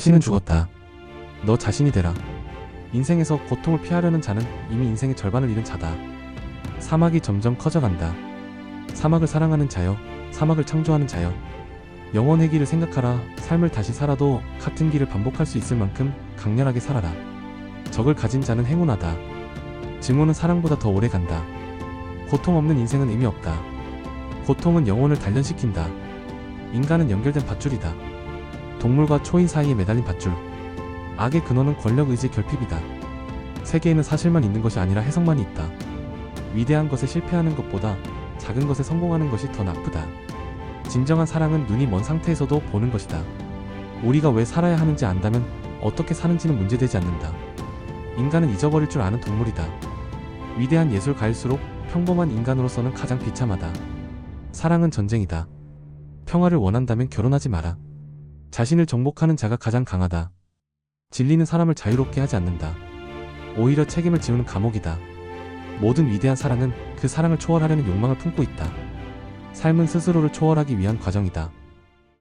신은 죽었다. 너 자신이 되라. 인생에서 고통을 피하려는 자는 이미 인생의 절반을 잃은 자다. 사막이 점점 커져간다. 사막을 사랑하는 자여, 사막을 창조하는 자여. 영원의 길을 생각하라. 삶을 다시 살아도 같은 길을 반복할 수 있을 만큼 강렬하게 살아라. 적을 가진 자는 행운하다. 증오는 사랑보다 더 오래 간다. 고통 없는 인생은 의미 없다. 고통은 영혼을 단련시킨다. 인간은 연결된 밧줄이다. 동물과 초인 사이에 매달린 밧줄. 악의 근원은 권력 의지의 결핍이다. 세계에는 사실만 있는 것이 아니라 해석만이 있다. 위대한 것에 실패하는 것보다 작은 것에 성공하는 것이 더 나쁘다. 진정한 사랑은 눈이 먼 상태에서도 보는 것이다. 우리가 왜 살아야 하는지 안다면 어떻게 사는지는 문제되지 않는다. 인간은 잊어버릴 줄 아는 동물이다. 위대한 예술가일수록 평범한 인간으로서는 가장 비참하다. 사랑은 전쟁이다. 평화를 원한다면 결혼하지 마라. 자신을 정복하는 자가 가장 강하다. 진리는 사람을 자유롭게 하지 않는다. 오히려 책임을 지우는 감옥이다. 모든 위대한 사랑은 그 사랑을 초월하려는 욕망을 품고 있다. 삶은 스스로를 초월하기 위한 과정이다.